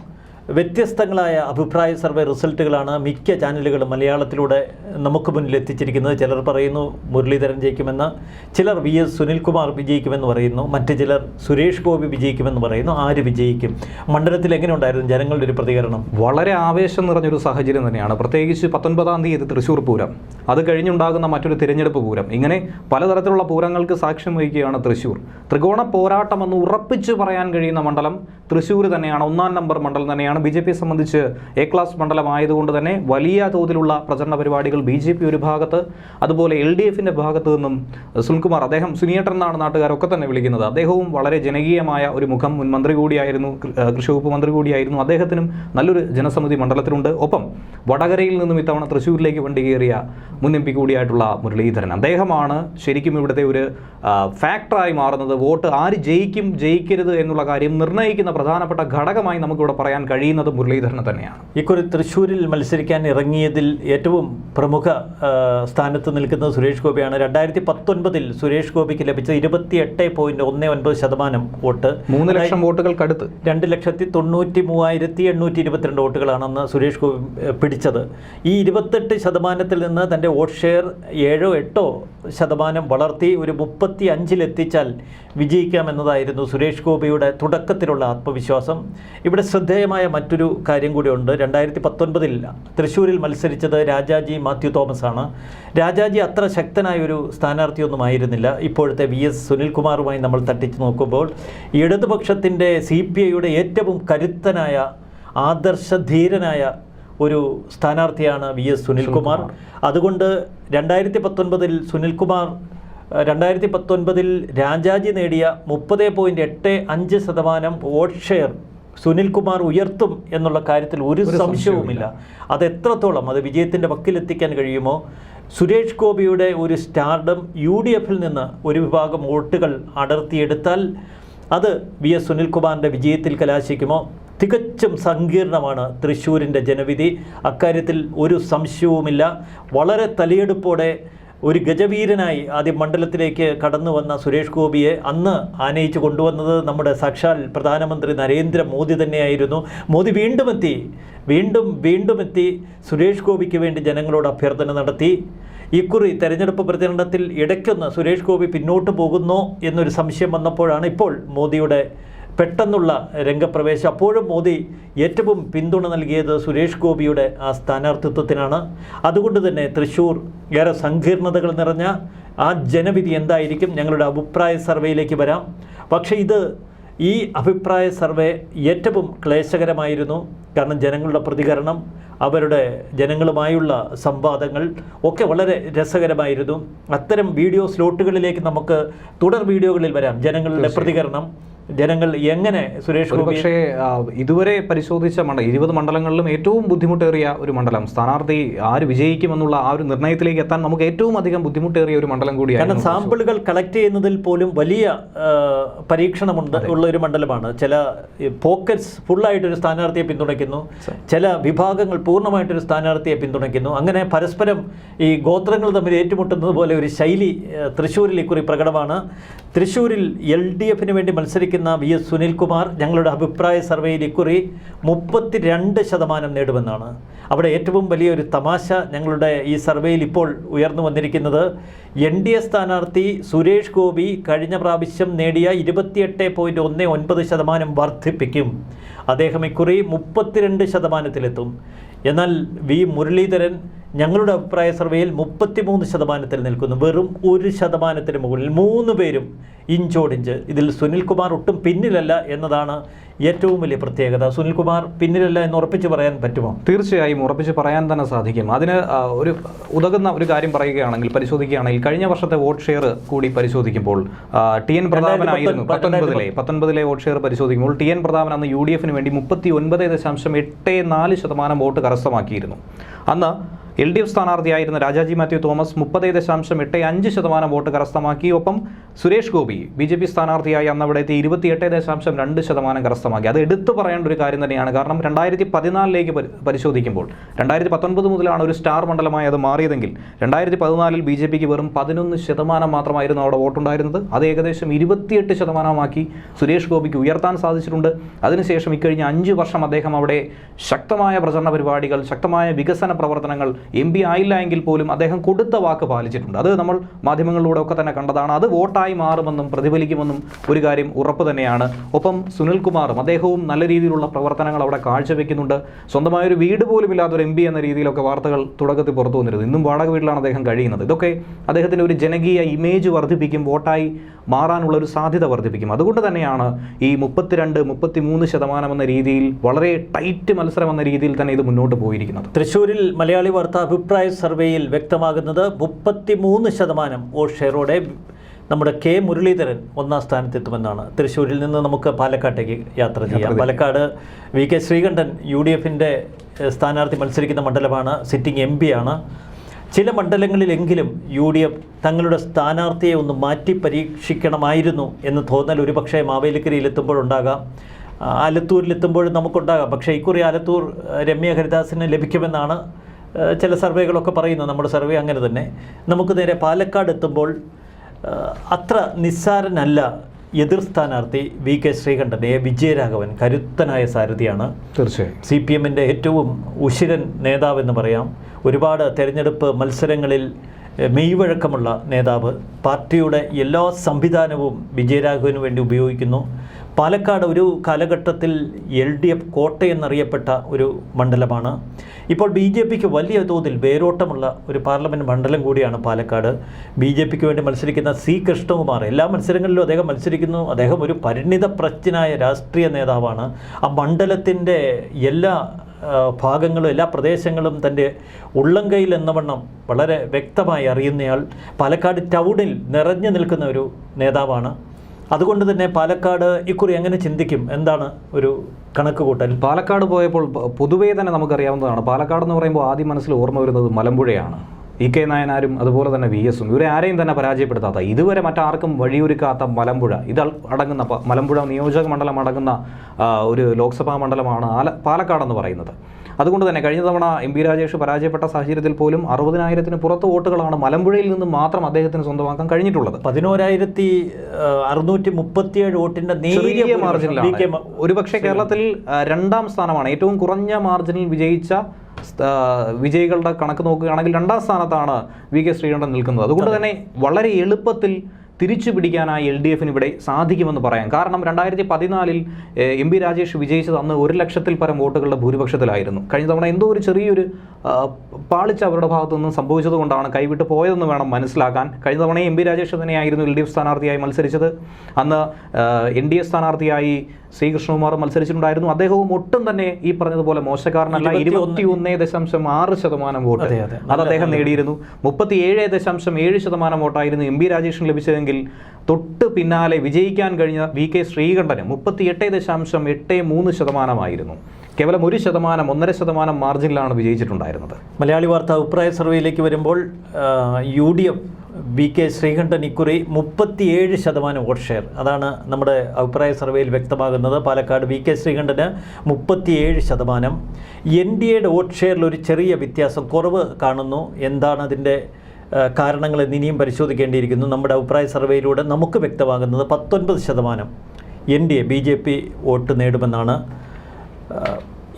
വ്യത്യസ്തങ്ങളായ അഭിപ്രായ സർവേ റിസൾട്ടുകളാണ് മിക്ക ചാനലുകളും മലയാളത്തിലൂടെ നമുക്ക് മുന്നിൽ എത്തിച്ചിരിക്കുന്നത്. ചിലർ പറയുന്നു മുരളീധരൻ ജയിക്കുമെന്ന്. ചിലർ വി എസ് സുനിൽകുമാർ വിജയിക്കുമെന്ന് പറയുന്നു. മറ്റു ചിലർ സുരേഷ് ഗോപി വിജയിക്കുമെന്ന് പറയുന്നു. ആര് വിജയിക്കും? മണ്ഡലത്തിൽ എങ്ങനെ ഉണ്ടായിരുന്നു ജനങ്ങളുടെ ഒരു പ്രതികരണം? വളരെ ആവേശം നിറഞ്ഞൊരു സാഹചര്യം തന്നെയാണ്. പ്രത്യേകിച്ച് പത്തൊൻപതാം തീയതി തൃശ്ശൂർ പൂരം. അത് കഴിഞ്ഞുണ്ടാകുന്ന മറ്റൊരു തിരഞ്ഞെടുപ്പ് പൂരം. ഇങ്ങനെ പലതരത്തിലുള്ള പൂരങ്ങൾക്ക് സാക്ഷ്യം വഹിക്കുകയാണ് തൃശ്ശൂർ. ത്രികോണ പോരാട്ടം എന്ന് ഉറപ്പിച്ച് പറയാൻ കഴിയുന്ന മണ്ഡലം തൃശ്ശൂർ തന്നെയാണ്. ഒന്നാം നമ്പർ മണ്ഡലം തന്നെയാണ്. ബി ജെ പിയെ സംബന്ധിച്ച് എ ക്ലാസ് മണ്ഡലമായതുകൊണ്ട് തന്നെ വലിയ തോതിലുള്ള പ്രചരണ പരിപാടികൾ ബി ജെ പി ഒരു ഭാഗത്ത് അതുപോലെ എൽ ഡി എഫിന്റെ ഭാഗത്ത് നിന്നും സുനിൽകുമാർ അദ്ദേഹം സുനിയേട്ടൻ എന്നാണ് നാട്ടുകാരൊക്കെ തന്നെ വിളിക്കുന്നത്. അദ്ദേഹവും വളരെ ജനകീയമായ ഒരു മുഖം മുൻമന്ത്രി കൂടിയായിരുന്നു കൃഷി വകുപ്പ് മന്ത്രി കൂടിയായിരുന്നു. അദ്ദേഹത്തിനും നല്ലൊരു ജനസമിതി മണ്ഡലത്തിലുണ്ട്. ഒപ്പം വടകരയിൽ നിന്നും ഇത്തവണ തൃശ്ശൂരിലേക്ക് വണ്ടി കയറിയ മുൻ എം പി കൂടിയായിട്ടുള്ള മുരളീധരൻ. അദ്ദേഹമാണ് ശരിക്കും ഇവിടുത്തെ ഒരു ഫാക്ടറായി മാറുന്നത്. വോട്ട് ആര് ജയിക്കും ജയിക്കരുത് എന്നുള്ള കാര്യം നിർണയിക്കുന്ന പ്രധാനപ്പെട്ട ഘടകമായി നമുക്കിവിടെ പറയാൻ കഴിയും. കഴിയുന്നത് മുരളീധരന് തന്നെയാണ്. ഇക്കുറി തൃശ്ശൂരിൽ മത്സരിക്കാൻ ഇറങ്ങിയതിൽ ഏറ്റവും പ്രമുഖ സ്ഥാനത്ത് നിൽക്കുന്നത് സുരേഷ് ഗോപിയാണ്. രണ്ടായിരത്തി പത്തൊൻപതിൽ സുരേഷ് ഗോപിക്ക് ലഭിച്ച ഇരുപത്തി എട്ട് പോയിന്റ് ഒന്ന് ഒൻപത് ശതമാനം വോട്ട്. മൂന്ന് ലക്ഷം വോട്ടുകൾക്കടുത്ത്. രണ്ട് ലക്ഷത്തി തൊണ്ണൂറ്റി മൂവായിരത്തി എണ്ണൂറ്റി ഇരുപത്തിരണ്ട് വോട്ടുകളാണെന്ന് സുരേഷ് ഗോപി പിടിച്ചത്. ഈ ഇരുപത്തെട്ട് ശതമാനത്തിൽ നിന്ന് തന്റെ വോട്ട് ഷെയർ ഏഴോ എട്ടോ ശതമാനം വളർത്തി ഒരു മുപ്പത്തി അഞ്ചിലെത്തിച്ചാൽ വിജയിക്കാമെന്നതായിരുന്നു സുരേഷ് ഗോപിയുടെ തുടക്കത്തിലുള്ള ആത്മവിശ്വാസം. ഇവിടെ ശ്രദ്ധേയമായ മറ്റൊരു കാര്യം കൂടിയുണ്ട് രണ്ടായിരത്തി പത്തൊൻപതിൽ തൃശ്ശൂരിൽ മത്സരിച്ചത് രാജാജി മാത്യു തോമസ് ആണ്. രാജാജി അത്ര ശക്തനായൊരു സ്ഥാനാർത്ഥിയൊന്നും ആയിരുന്നില്ല. ഇപ്പോഴത്തെ വി എസ് സുനിൽകുമാറുമായി നമ്മൾ തട്ടിച്ചു നോക്കുമ്പോൾ ഇടതുപക്ഷത്തിന്റെ സി പി ഐയുടെ ഏറ്റവും കരുത്തനായ ആദർശധീരനായ ഒരു സ്ഥാനാർത്ഥിയാണ് വി എസ് സുനിൽകുമാർ. അതുകൊണ്ട് രണ്ടായിരത്തി പത്തൊൻപതിൽ സുനിൽകുമാർ രണ്ടായിരത്തി പത്തൊൻപതിൽ രാജാജി നേടിയ മുപ്പത് പോയിന്റ് എട്ട് അഞ്ച് ശതമാനം വോട്ട് ഷെയർ സുനിൽകുമാർ ഉയർത്തും എന്നുള്ള കാര്യത്തിൽ ഒരു ഒരു സംശയവുമില്ല. അത് എത്രത്തോളം അത് വിജയത്തിന്റെ വക്കിലെത്തിക്കാൻ കഴിയുമോ? സുരേഷ് ഗോപിയുടെ ഒരു സ്റ്റാർഡം യു ഡി എഫിൽ നിന്ന് ഒരു വിഭാഗം വോട്ടുകൾ അടർത്തിയെടുത്താൽ അത് വി എസ് സുനിൽകുമാറിന്റെ വിജയത്തിൽ കലാശിക്കുമോ? തികച്ചും സങ്കീർണമാണ് തൃശ്ശൂരിന്റെ ജനവിധി. അക്കാര്യത്തിൽ ഒരു സംശയവുമില്ല. വളരെ തലയെടുപ്പോടെ ഒരു ഗജവീരനായി ആദ്യം മണ്ഡലത്തിലേക്ക് കടന്നു വന്ന സുരേഷ് ഗോപിയെ അന്ന് ആനയിച്ചു കൊണ്ടുവന്നത് നമ്മുടെ സാക്ഷാൽ പ്രധാനമന്ത്രി നരേന്ദ്രമോദി തന്നെയായിരുന്നു. മോദി വീണ്ടും എത്തി വീണ്ടും വീണ്ടും എത്തി സുരേഷ് ഗോപിക്ക് വേണ്ടി ജനങ്ങളോട് അഭ്യർത്ഥന നടത്തി. ഇക്കുറി തെരഞ്ഞെടുപ്പ് പ്രചരണത്തിൽ ഇടയ്ക്കൊന്ന് സുരേഷ് ഗോപി പിന്നോട്ട് പോകുന്നോ എന്നൊരു സംശയം വന്നപ്പോഴാണ് ഇപ്പോൾ മോദിയുടെ പെട്ടെന്നുള്ള രംഗപ്രവേശം. അപ്പോഴും മോദി ഏറ്റവും പിന്തുണ നൽകിയത് സുരേഷ് ഗോപിയുടെ ആ സ്ഥാനാർത്ഥിത്വത്തിനാണ്. അതുകൊണ്ട് തന്നെ തൃശ്ശൂർ ഏറെ സങ്കീർണതകൾ നിറഞ്ഞ ആ ജനവിധി എന്തായിരിക്കും? ഞങ്ങളുടെ അഭിപ്രായ സർവേയിലേക്ക് വരാം. പക്ഷേ ഇത് ഈ അഭിപ്രായ സർവേ ഏറ്റവും ക്ലേശകരമായിരുന്നു. കാരണം ജനങ്ങളുടെ പ്രതികരണം അവരുടെ ജനങ്ങളുമായുള്ള സംവാദങ്ങൾ ഒക്കെ വളരെ രസകരമായിരുന്നു. അത്തരം വീഡിയോ സ്ലോട്ടുകളിലേക്ക് നമുക്ക് തുടർ വീഡിയോകളിൽ വരാം. ജനങ്ങളുടെ പ്രതികരണം ജനങ്ങൾ എങ്ങനെ സുരേഷ് ഗോപി പക്ഷേ ഇതുവരെ പരിശോധിച്ച മണ്ഡലം ഇരുപത് മണ്ഡലങ്ങളിലും ഏറ്റവും ബുദ്ധിമുട്ടേറിയ ഒരു മണ്ഡലം സ്ഥാനാർത്ഥി ആര് വിജയിക്കുമെന്നുള്ള ആ ഒരു നിർണയത്തിലേക്ക് എത്താൻ നമുക്ക് ഏറ്റവും അധികം ബുദ്ധിമുട്ടേറിയ ഒരു മണ്ഡലം കൂടിയാണ് കാരണം സാമ്പിളുകൾ കളക്ട് ചെയ്യുന്നതിൽ പോലും വലിയ പരീക്ഷണമുണ്ട് ഉള്ള ഒരു മണ്ഡലമാണ്. ചില പോക്കറ്റ്സ് ഫുള്ളായിട്ടൊരു സ്ഥാനാർത്ഥിയെ പിന്തുണയ്ക്കുന്നു. ചില വിഭാഗങ്ങൾ പൂർണമായിട്ടൊരു സ്ഥാനാർത്ഥിയെ പിന്തുണയ്ക്കുന്നു. അങ്ങനെ പരസ്പരം ഈ ഗോത്രങ്ങൾ തമ്മിൽ ഏറ്റുമുട്ടുന്നത് പോലെ ഒരു ശൈലി തൃശ്ശൂരിൽ ഇക്കുറി പ്രകടമാണ്. തൃശ്ശൂരിൽ എൽ ഡി എഫിന് വേണ്ടി മത്സരിക്കുന്ന വി എസ് സുനിൽകുമാർ ഞങ്ങളുടെ അഭിപ്രായ സർവേയിൽ ഇക്കുറി മുപ്പത്തി രണ്ട് ശതമാനം നേടുമെന്നാണ്. അവിടെ ഏറ്റവും വലിയൊരു തമാശ ഞങ്ങളുടെ ഈ സർവേയിൽ ഇപ്പോൾ ഉയർന്നു വന്നിരിക്കുന്നത്. എൻ ഡി എ സ്ഥാനാർത്ഥി സുരേഷ് ഗോപി കഴിഞ്ഞ പ്രാവശ്യം നേടിയ ഇരുപത്തിയെട്ട് പോയിന്റ് ഒന്ന് ഒൻപത് ശതമാനം വർദ്ധിപ്പിക്കും. അദ്ദേഹം ഇക്കുറി മുപ്പത്തിരണ്ട് ശതമാനത്തിലെത്തും. എന്നാൽ വി മുരളീധരൻ ഞങ്ങളുടെ അഭിപ്രായ സർവേയിൽ മുപ്പത്തിമൂന്ന് ശതമാനത്തിൽ നിൽക്കുന്നു. വെറും ഒരു ശതമാനത്തിന് മുകളിൽ മൂന്ന് പേരും ഇഞ്ചോടിഞ്ച്. ഇതിൽ സുനിൽകുമാർ ഒട്ടും പിന്നിലല്ല എന്നതാണ് ഏറ്റവും വലിയ പ്രത്യേകത സുനിൽകുമാർ പിന്നിലല്ല എന്ന് ഉറപ്പിച്ച് പറയാൻ പറ്റുമോ? തീർച്ചയായും ഉറപ്പിച്ച് പറയാൻ തന്നെ സാധിക്കും. അതിന് ഒരു ഉതകുന്ന ഒരു കാര്യം പറയുകയാണെങ്കിൽ പരിശോധിക്കുകയാണെങ്കിൽ കഴിഞ്ഞ വർഷത്തെ വോട്ട് ഷെയർ കൂടി പരിശോധിക്കുമ്പോൾ ടി എൻ പ്രതാപനായിരുന്നു. പത്തൊൻപതിലെ പത്തൊൻപതിലെ വോട്ട് ഷെയർ പരിശോധിക്കുമ്പോൾ ടി എൻ പ്രതാപൻ അന്ന് യു ഡി എഫിന് വേണ്ടി മുപ്പത്തി ഒൻപത് ദശാംശം എട്ട് നാല് ശതമാനം വോട്ട് കരസ്ഥമാക്കിയിരുന്നു. അന്ന് എൽ ഡി എഫ് സ്ഥാനാർത്ഥിയായിരുന്ന രാജാജി മാത്യു തോമസ് മുപ്പത് ദശാംശം എട്ട് അഞ്ച് ശതമാനം വോട്ട് കരസ്ഥമാക്കി. ഒപ്പം Suresh Gopi B J P സ്ഥാനാർത്ഥിയായി അന്ന് അവിടെ എത്തി ഇരുപത്തിയെട്ട് ദശാംശം രണ്ട് ശതമാനം കരസ്ഥമാക്കി. അത് എടുത്തു പറയേണ്ട ഒരു കാര്യം തന്നെയാണ്. കാരണം രണ്ടായിരത്തി പതിനാലിലേക്ക് പരിശോധിക്കുമ്പോൾ രണ്ടായിരത്തി പത്തൊൻപത് മുതലാണ് ഒരു സ്റ്റാർ മണ്ഡലമായി അത് മാറിയതെങ്കിൽ രണ്ടായിരത്തി പതിനാലിൽ ബി ജെ പിക്ക് വെറും പതിനൊന്ന് ശതമാനം മാത്രമായിരുന്നു അവിടെ വോട്ടുണ്ടായിരുന്നത്. അത് ഏകദേശം ഇരുപത്തിയെട്ട് ശതമാനമാക്കി സുരേഷ് ഗോപിക്ക് ഉയർത്താൻ സാധിച്ചിട്ടുണ്ട്. അതിനുശേഷം ഇക്കഴിഞ്ഞ അഞ്ച് വർഷം അദ്ദേഹം അവിടെ ശക്തമായ പ്രചരണ പരിപാടികൾ ശക്തമായ വികസന പ്രവർത്തനങ്ങൾ എം പി ആയില്ല എങ്കിൽ പോലും അദ്ദേഹം കൊടുത്ത വാക്ക് പാലിച്ചിട്ടുണ്ട്. അത് നമ്മൾ മാധ്യമങ്ങളിലൂടെ ഒക്കെ തന്നെ കണ്ടതാണ്. അത് വോട്ടായി മാറുമെന്നും പ്രതിഫലിക്കുമെന്നും ഒരു കാര്യം ഉറപ്പ് തന്നെയാണ്. ഒപ്പം സുനിൽകുമാറും അദ്ദേഹവും നല്ല രീതിയിലുള്ള പ്രവർത്തനങ്ങൾ അവിടെ കാഴ്ചവെക്കുന്നുണ്ട്. സ്വന്തമായ ഒരു വീട് പോലും ഇല്ലാത്ത ഒരു എം പി എന്ന രീതിയിലൊക്കെ വാർത്തകൾ തുടക്കത്തിൽ പുറത്തു വന്നിരുന്നു ഇന്നും വാടക വീട്ടിലാണ് അദ്ദേഹം കഴിയുന്നത്. ഇതൊക്കെ അദ്ദേഹത്തിന്റെ ഒരു ജനകീയ ഇമേജ് വർദ്ധിപ്പിക്കും വോട്ടായി മാറാനുള്ള ഒരു സാധ്യത വർദ്ധിപ്പിക്കും. അതുകൊണ്ട് തന്നെയാണ് ഈ മുപ്പത്തിരണ്ട് മുപ്പത്തിമൂന്ന് ശതമാനം എന്ന രീതിയിൽ വളരെ ടൈറ്റ് മത്സരം എന്ന രീതിയിൽ തന്നെ ഇത് മുന്നോട്ട് പോയിരിക്കുന്നത്. തൃശ്ശൂരിൽ മലയാളി വാർത്ത അഭിപ്രായ സർവേയിൽ വ്യക്തമാകുന്നത് മുപ്പത്തിമൂന്ന് ശതമാനം വോട്ട് ഷെയറോടെ നമ്മുടെ കെ മുരളീധരൻ ഒന്നാം സ്ഥാനത്തെത്തുമെന്നാണ്. തൃശ്ശൂരിൽ നിന്ന് നമുക്ക് പാലക്കാട്ടേക്ക് യാത്ര ചെയ്യാം. Palakkad V K Sreekandan U D എഫിന്റെ സ്ഥാനാർത്ഥി മത്സരിക്കുന്ന മണ്ഡലമാണ്. സിറ്റിംഗ് എം ആണ്. ചില മണ്ഡലങ്ങളിലെങ്കിലും യു ഡി എഫ് തങ്ങളുടെ സ്ഥാനാർത്ഥിയെ ഒന്ന് മാറ്റി പരീക്ഷിക്കണമായിരുന്നു എന്ന് തോന്നൽ ഒരുപക്ഷെ ആ, ആലത്തൂരിലെത്തുമ്പോഴും നമുക്കുണ്ടാകാം. പക്ഷേ ഇക്കുറി ആലത്തൂർ രമ്യ ഹരിദാസിന് ലഭിക്കുമെന്നാണ് ചില സർവേകളൊക്കെ പറയുന്നത്. നമ്മുടെ സർവേ അങ്ങനെ തന്നെ. നമുക്ക് നേരെ പാലക്കാട് എത്തുമ്പോൾ അത്ര നിസ്സാരനല്ല എതിർ സ്ഥാനാർത്ഥി V K Sreekandan A Vijayaraghavan കരുത്തനായ സാരഥിയാണ്. തീർച്ചയായും. സി പി എമ്മിന്റെ ഏറ്റവും ഉശിരൻ നേതാവെന്ന് പറയാം. ഒരുപാട് തെരഞ്ഞെടുപ്പ് മത്സരങ്ങളിൽ മെയ്വഴക്കമുള്ള നേതാവ്. പാർട്ടിയുടെ എല്ലാ സംവിധാനവും വിജയരാഘവന് വേണ്ടി ഉപയോഗിക്കുന്നു. പാലക്കാട് ഒരു കാലഘട്ടത്തിൽ എൽ ഡി എഫ് കോട്ടയെന്നറിയപ്പെട്ട ഒരു മണ്ഡലമാണ്. ഇപ്പോൾ ബി ജെ പിക്ക് വലിയ തോതിൽ വേരോട്ടമുള്ള ഒരു പാർലമെന്റ് മണ്ഡലം കൂടിയാണ് പാലക്കാട്. ബി ജെ പിക്ക് വേണ്ടി മത്സരിക്കുന്ന സി കൃഷ്ണകുമാർ എല്ലാ മത്സരങ്ങളിലും അദ്ദേഹം മത്സരിക്കുന്നു. അദ്ദേഹം ഒരു പരിണിത പ്രജ്ഞനായ രാഷ്ട്രീയ നേതാവാണ്. ആ മണ്ഡലത്തിന്റെ എല്ലാ ഭാഗങ്ങളും എല്ലാ പ്രദേശങ്ങളും തന്റെ ഉള്ളംകൈയിൽ എന്നവണ്ണം വളരെ വ്യക്തമായി അറിയുന്നയാൾ പാലക്കാട് ടൗണിൽ നിറഞ്ഞു നിൽക്കുന്ന ഒരു നേതാവാണ്. അതുകൊണ്ട് തന്നെ പാലക്കാട് ഇക്കുറി എങ്ങനെ ചിന്തിക്കും? എന്താണ് ഒരു കണക്ക് കൂട്ടൽ? പാലക്കാട് പോയപ്പോൾ പൊതുവേ തന്നെ നമുക്കറിയാവുന്നതാണ്. പാലക്കാട് എന്ന് പറയുമ്പോൾ ആദ്യം മനസ്സിൽ ഓർമ്മ വരുന്നത് മലമ്പുഴയാണ്. ഇ കെ നായനാരും അതുപോലെ തന്നെ വി എസും ഇവരെ ആരെയും തന്നെ പരാജയപ്പെടുത്താത്ത ഇതുവരെ മറ്റാർക്കും വഴിയൊരുക്കാത്ത മലമ്പുഴ. ഇത് അടങ്ങുന്ന മലമ്പുഴ നിയോജക മണ്ഡലം അടങ്ങുന്ന ഒരു ലോക്സഭാ മണ്ഡലമാണ് ആല പാലക്കാടെന്ന് പറയുന്നത്. അതുകൊണ്ട് തന്നെ കഴിഞ്ഞ തവണ എം പി രാജേഷ് പരാജയപ്പെട്ട സാഹചര്യത്തിൽ പോലും അറുപതിനായിരത്തിന് പുറത്ത് വോട്ടുകളാണ് മലമ്പുഴയിൽ നിന്ന് മാത്രം അദ്ദേഹത്തിന് സ്വന്തമാക്കാൻ കഴിഞ്ഞിട്ടുള്ളത്. പതിനോരായിരത്തി അറുന്നൂറ്റി മുപ്പത്തിയേഴ് വോട്ടിന്റെ നേരിയ മാർജിനിലാണ് ഒരുപക്ഷെ കേരളത്തിൽ രണ്ടാം സ്ഥാനമാണ്. ഏറ്റവും കുറഞ്ഞ മാർജിനിൽ വിജയിച്ച വിജയികളുടെ കണക്ക് നോക്കുകയാണെങ്കിൽ രണ്ടാം സ്ഥാനത്താണ് വി കെ ശ്രീകണ്ഠൻ നിൽക്കുന്നത്. അതുകൊണ്ട് തന്നെ വളരെ എളുപ്പത്തിൽ തിരിച്ചു പിടിക്കാനായി എൽ ഡി എഫിന് ഇവിടെ സാധിക്കുമെന്ന് പറയാം. കാരണം രണ്ടായിരത്തി പതിനാലിൽ എം പി രാജേഷ് വിജയിച്ചത് അന്ന് ഒരു ലക്ഷത്തിൽ പരം വോട്ടുകളുടെ ഭൂരിപക്ഷത്തിലായിരുന്നു. കഴിഞ്ഞ തവണ എന്തോ ഒരു ചെറിയൊരു പാളിച്ച അവരുടെ ഭാഗത്തു നിന്നും സംഭവിച്ചത് കൊണ്ടാണ് കൈവിട്ട് പോയതെന്ന് വേണം മനസ്സിലാക്കാൻ. കഴിഞ്ഞ തവണ എം പി രാജേഷ് തന്നെയായിരുന്നു എൽ ഡി എഫ് സ്ഥാനാർത്ഥിയായി മത്സരിച്ചത്. അന്ന് എൻ ഡി എ സ്ഥാനാർത്ഥിയായി ശ്രീകൃഷ്ണകുമാർ മത്സരിച്ചിട്ടുണ്ടായിരുന്നു. അദ്ദേഹവും ഒട്ടും തന്നെ ഈ പറഞ്ഞതുപോലെ മോശക്കാരനല്ല. ഇരുപത്തി ഒന്ന് ദശാംശം ആറ് ശതമാനം വോട്ട് അതെ, അദ്ദേഹം നേടിയിരുന്നു. മുപ്പത്തി ഏഴ് ദശാംശം ഏഴ് ശതമാനം വോട്ടായിരുന്നു എം പി രാജേഷിന് ലഭിച്ചതെങ്കിൽ തൊട്ട് പിന്നാലെ വിജയിക്കാൻ കഴിഞ്ഞ വി കെ ശ്രീകണ്ഠന് മുപ്പത്തി എട്ട് ദശാംശം എട്ട് മൂന്ന് ശതമാനമായിരുന്നു. കേവലം ഒരു ശതമാനം ഒന്നര ശതമാനം മാർജിനിലാണ് വിജയിച്ചിട്ടുണ്ടായിരുന്നത്. മലയാളി വാർത്ത അഭിപ്രായ സർവേയിലേക്ക് വരുമ്പോൾ U D F V K Sreekandan ഇക്കുറി മുപ്പത്തിയേഴ് ശതമാനം വോട്ട് ഷെയർ. അതാണ് നമ്മുടെ അഭിപ്രായ സർവേയിൽ വ്യക്തമാകുന്നത്. പാലക്കാട് വി കെ ശ്രീകണ്ഠന് മുപ്പത്തിയേഴ് ശതമാനം. എൻ ഡി എയുടെ വോട്ട് ഷെയറിൽ ഒരു ചെറിയ വ്യത്യാസം കുറവ് കാണുന്നു. എന്താണ് അതിന്റെ കാരണങ്ങൾ ഇനിയും പരിശോധിക്കേണ്ടിയിരിക്കുന്നു. നമ്മുടെ അഭിപ്രായ സർവേയിലൂടെ നമുക്ക് വ്യക്തമാകുന്നത് പത്തൊൻപത് ശതമാനം N D A B J P vote നേടുമെന്നാണ്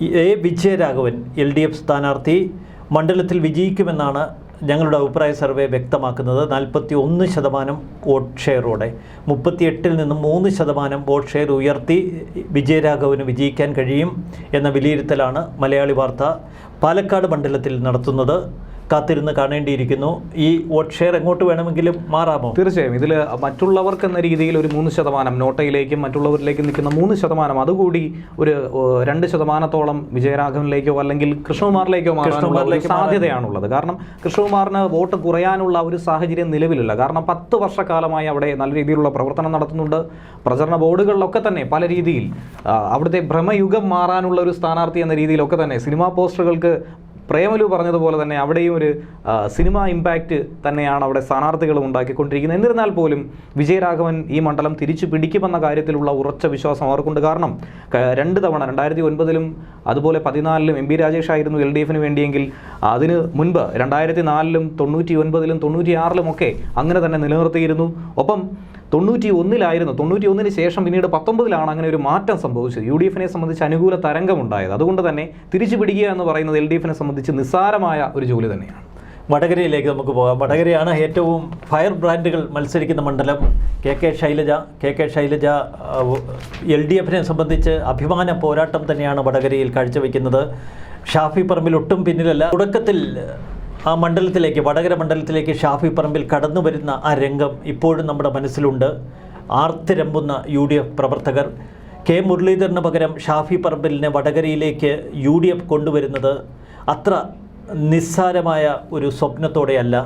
A Vijayaraghavan L D F സ്ഥാനാർത്ഥി മണ്ഡലത്തിൽ വിജയിക്കുമെന്നാണ് ഞങ്ങളുടെ അഭിപ്രായ സർവേ വ്യക്തമാക്കുന്നത്. നാൽപ്പത്തി ഒന്ന് ശതമാനം വോട്ട് ഷെയറോടെ മുപ്പത്തിയെട്ടിൽ നിന്നും മൂന്ന് ശതമാനം വോട്ട് ഷെയർ ഉയർത്തി വിജയരാഘവന് വിജയിക്കാൻ കഴിയും എന്ന വിലയിരുത്തലാണ് മലയാളി വാർത്ത പാലക്കാട് മണ്ഡലത്തിൽ നടത്തുന്നത്. കാത്തിരുന്ന് കാണേണ്ടിയിരിക്കുന്നു. ഈ വോട്ട് ഷെയർ എങ്ങോട്ട് വേണമെങ്കിലും മാറാമോ? തീർച്ചയായും. ഇതിൽ മറ്റുള്ളവർക്ക് എന്ന രീതിയിൽ ഒരു മൂന്ന് ശതമാനം നോട്ടയിലേക്കും മറ്റുള്ളവരിലേക്കും നിൽക്കുന്ന മൂന്ന് ശതമാനം അതുകൂടി ഒരു രണ്ട് ശതമാനത്തോളം വിജയരാഘവനിലേക്കോ അല്ലെങ്കിൽ കൃഷ്ണകുമാറിലേക്കോ മാറാനുള്ള സാധ്യതയാണുള്ളത്. കാരണം കൃഷ്ണകുമാറിന് വോട്ട് കുറയാനുള്ള ഒരു സാഹചര്യം നിലവിലില്ല. കാരണം പത്ത് വർഷക്കാലമായി അവിടെ നല്ല രീതിയിലുള്ള പ്രവർത്തനം നടത്തുന്നുണ്ട്. പ്രചരണ ബോർഡുകളിലൊക്കെ തന്നെ പല രീതിയിൽ അവിടുത്തെ ഭ്രമയുഗം മാറാനുള്ള ഒരു സ്ഥാനാർത്ഥി എന്ന രീതിയിലൊക്കെ തന്നെ സിനിമാ പോസ്റ്ററുകൾക്ക് പ്രേമലു പറഞ്ഞതുപോലെ തന്നെ അവിടെയും ഒരു സിനിമ ഇമ്പാക്റ്റ് തന്നെയാണ് അവിടെ സ്ഥാനാർത്ഥികൾ ഉണ്ടാക്കിക്കൊണ്ടിരിക്കുന്നത്. എന്നിരുന്നാൽ പോലും വിജയരാഘവൻ ഈ മണ്ഡലം തിരിച്ചു പിടിക്കുമെന്ന കാര്യത്തിലുള്ള ഉറച്ച വിശ്വാസം അവർക്കുണ്ട്. കാരണം രണ്ട് തവണ രണ്ടായിരത്തി ഒൻപതിലും അതുപോലെ പതിനാലിലും എം പി രാജേഷ് ആയിരുന്നു എൽ ഡി എഫിന് വേണ്ടിയെങ്കിൽ അതിന് മുൻപ് രണ്ടായിരത്തി നാലിലും തൊണ്ണൂറ്റി ഒൻപതിലും തൊണ്ണൂറ്റി ആറിലും ഒക്കെ അങ്ങനെ തന്നെ നിലനിർത്തിയിരുന്നു. ഒപ്പം തൊണ്ണൂറ്റി ഒന്നിലായിരുന്നു തൊണ്ണൂറ്റി ഒന്നിന് ശേഷം പിന്നീട് പത്തൊമ്പതിലാണ് അങ്ങനെ ഒരു മാറ്റം സംഭവിച്ചത്. യു ഡി എഫിനെ സംബന്ധിച്ച് അനുകൂല തരംഗം തരംഗമുണ്ടായത്. അതുകൊണ്ട് തന്നെ തിരിച്ചു പിടിക്കുക എന്ന് പറയുന്നത് എൽ ഡി എഫിനെ സംബന്ധിച്ച് നിസ്സാരമായ ഒരു ജോലി തന്നെയാണ്. വടകരയിലേക്ക് നമുക്ക് പോകാം. വടകരയാണ് ഏറ്റവും ഫയർ ബ്രാൻഡുകൾ മത്സരിക്കുന്ന മണ്ഡലം. K K Shailaja K K Shailaja L D എഫിനെ സംബന്ധിച്ച് അഭിമാന പോരാട്ടം തന്നെയാണ് വടകരയിൽ കാഴ്ചവെക്കുന്നത്. ഷാഫി പറമ്പിൽ ഒട്ടും പിന്നിലല്ല. തുടക്കത്തിൽ ആ മണ്ഡലത്തിലേക്ക് വടകര മണ്ഡലത്തിലേക്ക് ഷാഫി പറമ്പിൽ കടന്നു വരുന്ന ആ രംഗം ഇപ്പോഴും നമ്മുടെ മനസ്സിലുണ്ട്. ആർത്തിരമ്പുന്ന യു ഡി എഫ് പ്രവർത്തകർ. കെ മുരളീധരന് പകരം ഷാഫി പറമ്പിലിനെ വടകരയിലേക്ക് യു ഡി എഫ് കൊണ്ടുവരുന്നത് അത്ര നിസ്സാരമായ ഒരു സ്വപ്നത്തോടെയല്ല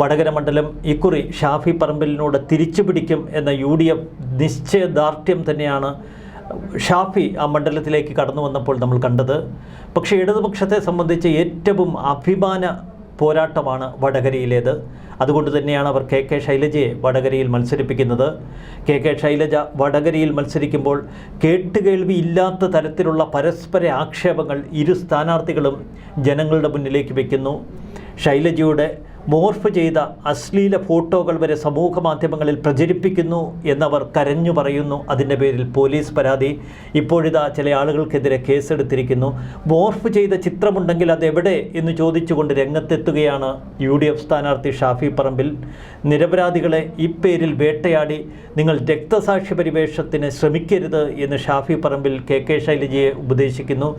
വടകര മണ്ഡലം ഇക്കുറി ഷാഫി പറമ്പിലിനോട് തിരിച്ചു പിടിക്കും എന്ന യു ഡി എഫ് നിശ്ചയദാർഢ്യം തന്നെയാണ് ഷാഫി ആ മണ്ഡലത്തിലേക്ക് കടന്നു വന്നപ്പോൾ നമ്മൾ കണ്ടത്. പക്ഷേ ഇടതുപക്ഷത്തെ സംബന്ധിച്ച് ഏറ്റവും അഭിമാന പോരാട്ടമാണ് വടകരയിലേത്. അതുകൊണ്ട് തന്നെയാണ് അവർ കെ കെ ശൈലജയെ വടകരയിൽ മത്സരിപ്പിക്കുന്നത്. കെ കെ ശൈലജ വടകരയിൽ മത്സരിക്കുമ്പോൾ കേട്ടുകേൾവി ഇല്ലാത്ത തരത്തിലുള്ള പരസ്പര ആക്ഷേപങ്ങൾ ഇരു സ്ഥാനാർത്ഥികളും ജനങ്ങളുടെ മുന്നിലേക്ക് വയ്ക്കുന്നു ശൈലജയുടെ മോർഫ് ചെയ്ത അശ്ലീല ഫോട്ടോകൾ വരെ സമൂഹ മാധ്യമങ്ങളിൽ പ്രചരിപ്പിക്കുന്നു എന്നവർ കരഞ്ഞു പറയുന്നു. അതിന്റെ പേരിൽ പോലീസ് പരാതി. ഇപ്പോഴിതാ ചില ആളുകൾക്കെതിരെ കേസെടുത്തിരിക്കുന്നു. മോർഫ് ചെയ്ത ചിത്രമുണ്ടെങ്കിൽ അതെവിടെ എന്ന് ചോദിച്ചുകൊണ്ട് രംഗത്തെത്തുകയാണ് യു ഡി എഫ് സ്ഥാനാർത്ഥി ഷാഫി പറമ്പിൽ. നിരപരാധികളെ ഇപ്പേരിൽ വേട്ടയാടി. നിങ്ങൾ രക്തസാക്ഷി പരിവേഷത്തിന് ശ്രമിക്കരുത് എന്ന് ഷാഫി പറമ്പിൽ കെ കെ ശൈലജയെ ഉപദേശിക്കുന്നു.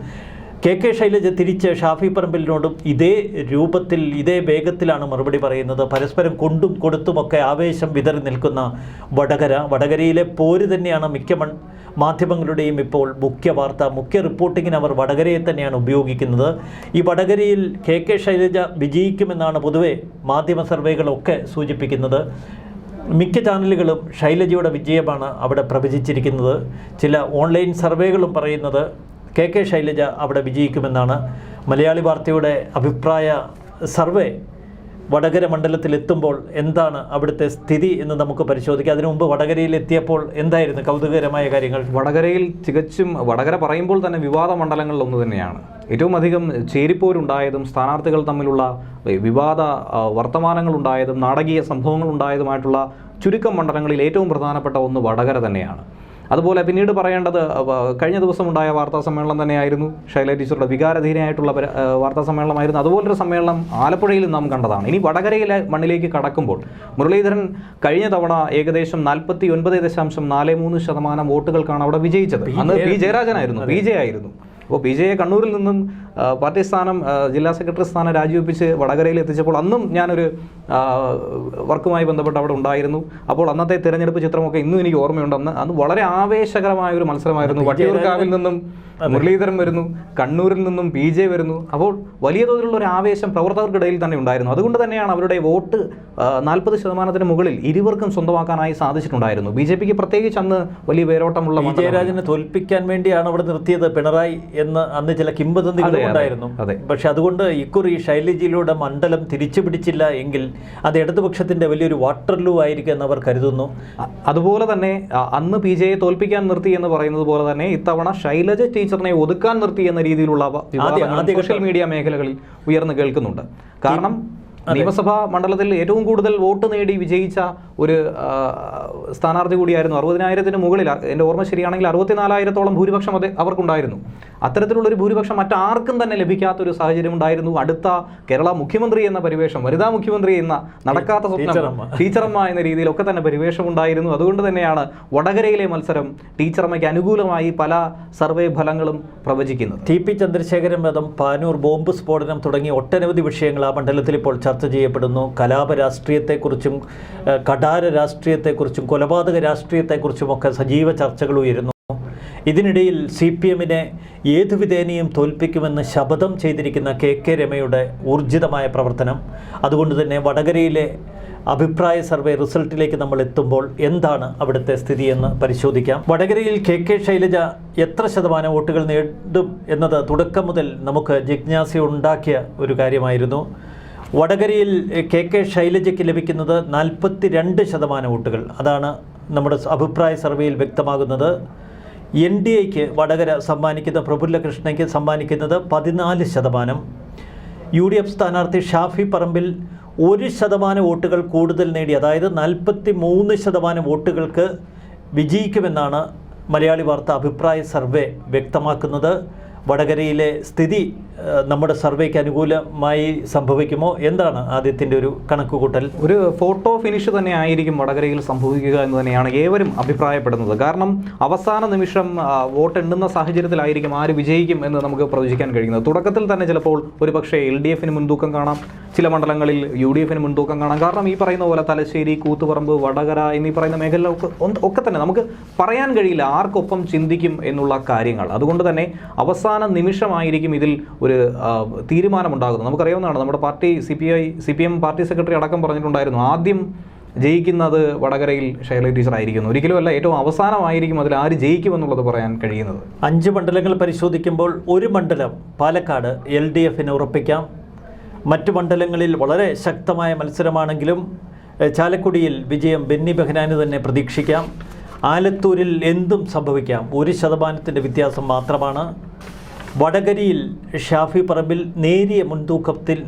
കെ കെ ശൈലജ തിരിച്ച് ഷാഫി പറമ്പിലിനോടും ഇതേ രൂപത്തിൽ ഇതേ വേഗത്തിലാണ് മറുപടി പറയുന്നത്. പരസ്പരം കൊണ്ടും കൊടുത്തുമൊക്കെ ആവേശം വിതറി നിൽക്കുന്ന വടകര. വടകരയിലെ പോര് തന്നെയാണ് മിക്ക മാധ്യമങ്ങളുടെയും ഇപ്പോൾ മുഖ്യ വാർത്ത. മുഖ്യ റിപ്പോർട്ടിങ്ങിന് അവർ വടകരയെ തന്നെയാണ് ഉപയോഗിക്കുന്നത്. ഈ വടകരയിൽ കെ കെ ശൈലജ വിജയിക്കുമെന്നാണ് പൊതുവെ മാധ്യമ സർവേകളൊക്കെ സൂചിപ്പിക്കുന്നത്. മിക്ക ചാനലുകളും ശൈലജയുടെ വിജയമാണ് അവിടെ പ്രവചിച്ചിരിക്കുന്നത്. ചില ഓൺലൈൻ സർവേകളും പറയുന്നത് കെ കെ ശൈലജ അവിടെ വിജയിക്കുമെന്നാണ് മലയാളി വാർത്തയുടെ അഭിപ്രായ സർവേ. വടകര മണ്ഡലത്തിലെത്തുമ്പോൾ എന്താണ് അവിടുത്തെ സ്ഥിതി എന്ന് നമുക്ക് പരിശോധിക്കാം. അതിനു മുമ്പ് വടകരയിൽ എത്തിയപ്പോൾ എന്തായിരുന്നു കൗതുകകരമായ കാര്യങ്ങൾ? വടകരയിൽ തികച്ചും വടകര പറയുമ്പോൾ തന്നെ വിവാദ മണ്ഡലങ്ങളിൽ ഒന്ന് തന്നെയാണ്. ഏറ്റവും അധികം ചേരിപ്പോരുണ്ടായതും സ്ഥാനാർത്ഥികൾ തമ്മിലുള്ള വിവാദ വർത്തമാനങ്ങളുണ്ടായതും നാടകീയ സംഭവങ്ങൾ ഉണ്ടായതുമായിട്ടുള്ള ചുരുക്കം മണ്ഡലങ്ങളിൽ ഏറ്റവും പ്രധാനപ്പെട്ട ഒന്ന് വടകര തന്നെയാണ്. അതുപോലെ പിന്നീട് പറയേണ്ടത് കഴിഞ്ഞ ദിവസം ഉണ്ടായ വാർത്താ സമ്മേളനം തന്നെയായിരുന്നു. ശൈല ടീച്ചറുടെ വികാരധീനയായിട്ടുള്ള വാർത്താ സമ്മേളനമായിരുന്നു. അതുപോലൊരു സമ്മേളനം ആലപ്പുഴയിൽ നാം കണ്ടതാണ്. ഇനി വടകരയിലെ മണ്ണിലേക്ക് കടക്കുമ്പോൾ മുരളീധരൻ കഴിഞ്ഞ തവണ ഏകദേശം നാൽപ്പത്തി ഒൻപത് ദശാംശം നാല് മൂന്ന് ശതമാനം വോട്ടുകൾക്കാണ് അവിടെ വിജയിച്ചത്. അന്ന് പി. ജയരാജനായിരുന്നു പി. ജെ. ആയിരുന്നു. അപ്പോൾ പി. ജെയെ കണ്ണൂരിൽ നിന്നും പാർട്ടി സ്ഥാനം ജില്ലാ സെക്രട്ടറി സ്ഥാനം രാജിവെപ്പിച്ച് വടകരയിൽ എത്തിച്ചപ്പോൾ അന്നും ഞാനൊരു വർക്കുമായി ബന്ധപ്പെട്ട് അവിടെ ഉണ്ടായിരുന്നു. അപ്പോൾ അന്നത്തെ തിരഞ്ഞെടുപ്പ് ചിത്രമൊക്കെ ഇന്നും എനിക്ക് ഓർമ്മയുണ്ട്. അന്ന് അന്ന് വളരെ ആവേശകരമായ ഒരു മത്സരമായിരുന്നു വട്ടിയൂർക്കാവിൽ നിന്നും മുരളീധരൻ വരുന്നു കണ്ണൂരിൽ നിന്നും പി ജെ വരുന്നു. അപ്പോൾ വലിയ തോതിലുള്ള ഒരു ആവേശം പ്രവർത്തകർക്കിടയിൽ തന്നെ ഉണ്ടായിരുന്നു. അതുകൊണ്ട് തന്നെയാണ് അവരുടെ വോട്ട് നാൽപ്പത് ശതമാനത്തിന് മുകളിൽ ഇരുവർക്കും സ്വന്തമാക്കാനായി സാധിച്ചിട്ടുണ്ടായിരുന്നു. ബി ജെ പിക്ക് പ്രത്യേകിച്ച് അന്ന് വലിയ വേരോട്ടമുള്ള വിജയരാജനെ. തോൽപ്പിക്കാൻ വേണ്ടിയാണ് അവിടെ നിർത്തിയത് പിണറായി എന്ന് അന്ന് ചില അതെ, ഉണ്ടായിരുന്നു. പക്ഷെ അതുകൊണ്ട് ഇക്കുറി ശൈലജയിലൂടെ മണ്ഡലം തിരിച്ചു പിടിച്ചില്ല എങ്കിൽ അത് ഇടതുപക്ഷത്തിന്റെ വലിയൊരു വാട്ടർലൂ ആയിരിക്കും അവർ കരുതുന്നു. അതുപോലെ തന്നെ അന്ന് പി ജെയെ തോൽപ്പിക്കാൻ നിർത്തി എന്ന് പറയുന്നത് പോലെ തന്നെ ഇത്തവണ ശൈലജ ടീച്ചറിനെ ഒതുക്കാൻ നിർത്തി എന്ന രീതിയിലുള്ള സോഷ്യൽ മീഡിയ മേഖലകളിൽ ഉയർന്നു കേൾക്കുന്നുണ്ട്. കാരണം നിയമസഭാ മണ്ഡലത്തിൽ ഏറ്റവും കൂടുതൽ വോട്ട് നേടി വിജയിച്ച ഒരു സ്ഥാനാർത്ഥി കൂടിയായിരുന്നു അറുപതിനായിരത്തിന് മുകളിൽ എന്റെ ഓർമ്മ ശരിയാണെങ്കിൽ അറുപത്തിനാലായിരത്തോളം ഭൂരിപക്ഷം അത് അവർക്കുണ്ടായിരുന്നു. അത്തരത്തിലുള്ള ഒരു ഭൂരിപക്ഷം മറ്റാർക്കും തന്നെ ലഭിക്കാത്തൊരു സാഹചര്യം ഉണ്ടായിരുന്നു. അടുത്ത കേരള മുഖ്യമന്ത്രി എന്ന പരിവേഷം വനിതാ മുഖ്യമന്ത്രി എന്ന നടക്കാത്ത സ്വപ്നം ടീച്ചറമ്മ. എന്ന രീതിയിലൊക്കെ തന്നെ പരിവേഷം ഉണ്ടായിരുന്നു. അതുകൊണ്ട് തന്നെയാണ് വടകരയിലെ മത്സരം ടീച്ചറമ്മയ്ക്ക് അനുകൂലമായി പല സർവേ ഫലങ്ങളും പ്രവചിക്കുന്നത്. ടി പി ചന്ദ്രശേഖരൻ വധം പാനൂർ ബോംബ് സ്ഫോടനം തുടങ്ങിയ ഒട്ടനവധി വിഷയങ്ങൾ ആ മണ്ഡലത്തിൽ ഇപ്പോൾ ചർച്ച ചെയ്യപ്പെടുന്നു. കലാപ രാഷ്ട്രീയത്തെക്കുറിച്ചും കടാര രാഷ്ട്രീയത്തെക്കുറിച്ചും കൊലപാതക രാഷ്ട്രീയത്തെക്കുറിച്ചുമൊക്കെ സജീവ ചർച്ചകൾ ഉയരുന്നു. ഇതിനിടയിൽ സി പി എമ്മിനെ ഏതു വിധേനയും തോൽപ്പിക്കുമെന്ന് ശപഥം ചെയ്തിരിക്കുന്ന കെ കെ രമയുടെ ഊർജിതമായ പ്രവർത്തനം. അതുകൊണ്ട് തന്നെ വടകരയിലെ അഭിപ്രായ സർവേ റിസൾട്ടിലേക്ക് നമ്മൾ എത്തുമ്പോൾ എന്താണ് അവിടുത്തെ സ്ഥിതിയെന്ന് പരിശോധിക്കാം. വടകരയിൽ കെ കെ ശൈലജ എത്ര ശതമാനം വോട്ടുകൾ നേടും എന്നത് തുടക്കം മുതൽ നമുക്ക് ജിജ്ഞാസ ഉണ്ടാക്കിയ ഒരു കാര്യമായിരുന്നു. വടകരയിൽ കെ കെ ശൈലജയ്ക്ക് ലഭിക്കുന്നത് നാൽപ്പത്തി രണ്ട് ശതമാനം വോട്ടുകൾ. അതാണ് നമ്മുടെ അഭിപ്രായ സർവേയിൽ വ്യക്തമാകുന്നത്. എൻ ഡി എക്ക് വടകര സമ്മാനിക്കുന്ന പ്രഫുല്ല കൃഷ്ണയ്ക്ക് സമ്മാനിക്കുന്നത് പതിനാല് ശതമാനം. യു ഡി എഫ് സ്ഥാനാർത്ഥി ഷാഫി പറമ്പിൽ ഒരു ശതമാനം വോട്ടുകൾ കൂടുതൽ നേടി അതായത് നാൽപ്പത്തി മൂന്ന് ശതമാനം വോട്ടുകൾക്ക് വിജയിക്കുമെന്നാണ് മലയാളി വാർത്ത അഭിപ്രായ സർവേ വ്യക്തമാക്കുന്നത്. വടകരയിലെ സ്ഥിതി നമ്മുടെ സർവേക്ക് അനുകൂലമായി സംഭവിക്കുമോ? എന്താണ് ആദ്യത്തിന്റെ ഒരു കണക്കുകൂട്ടൽ? ഒരു ഫോട്ടോ ഫിനിഷ് തന്നെ ആയിരിക്കും വടകരയിൽ സംഭവിക്കുക എന്ന് തന്നെയാണ് ഏവരും അഭിപ്രായപ്പെടുന്നത്. കാരണം അവസാന നിമിഷം വോട്ട് എണ്ണുന്ന സാഹചര്യത്തിലായിരിക്കും ആര് വിജയിക്കും എന്ന് നമുക്ക് പ്രവചിക്കാൻ കഴിയുന്നത്. തുടക്കത്തിൽ തന്നെ ചിലപ്പോൾ ഒരു പക്ഷേ എൽ ഡി എഫിന് മുൻതൂക്കം കാണാം ചില മണ്ഡലങ്ങളിൽ യു ഡി എഫിന് മുൻതൂക്കം കാണാം. കാരണം ഈ പറയുന്ന പോലെ തലശ്ശേരി കൂത്തുപറമ്പ് വടകര എന്നീ പറയുന്ന മേഖലകളൊക്കെ ഒന്ന് ഒക്കെ തന്നെ നമുക്ക് പറയാൻ കഴിയില്ല ആർക്കൊപ്പം ചിന്തിക്കും എന്നുള്ള കാര്യങ്ങൾ. അതുകൊണ്ട് തന്നെ അവസാന നിമിഷമായിരിക്കും ഇതിൽ ഒരു തീരുമാനമുണ്ടാകുന്നത്. നമുക്കറിയാവുന്നതാണ് നമ്മുടെ party C P I C P M party secretary അടക്കം പറഞ്ഞിട്ടുണ്ടായിരുന്നു ആദ്യം ജയിക്കുന്നത് വടകരയിൽ ശൈല ടീച്ചർ ആയിരിക്കുന്നു. ഒരിക്കലുമല്ല ഏറ്റവും അവസാനമായിരിക്കും അതിൽ ആര് ജയിക്കുമെന്നുള്ളത് പറയാൻ കഴിയുന്നത്. അഞ്ച് മണ്ഡലങ്ങൾ പരിശോധിക്കുമ്പോൾ ഒരു മണ്ഡലം പാലക്കാട് എൽ ഡി എഫിന് ഉറപ്പിക്കാം. മറ്റു മണ്ഡലങ്ങളിൽ വളരെ ശക്തമായ മത്സരമാണെങ്കിലും ചാലക്കുടിയിൽ വിജയം ബെന്നി ബെഹനാന് തന്നെ പ്രതീക്ഷിക്കാം. ആലത്തൂരിൽ എന്തും സംഭവിക്കാം. ഒരു ശതമാനത്തിന്റെ വ്യത്യാസം മാത്രമാണ്. വടകരയിൽ ഷാഫി പറമ്പിൽ നേരിയ മുൻതൂക്കത്തിൽ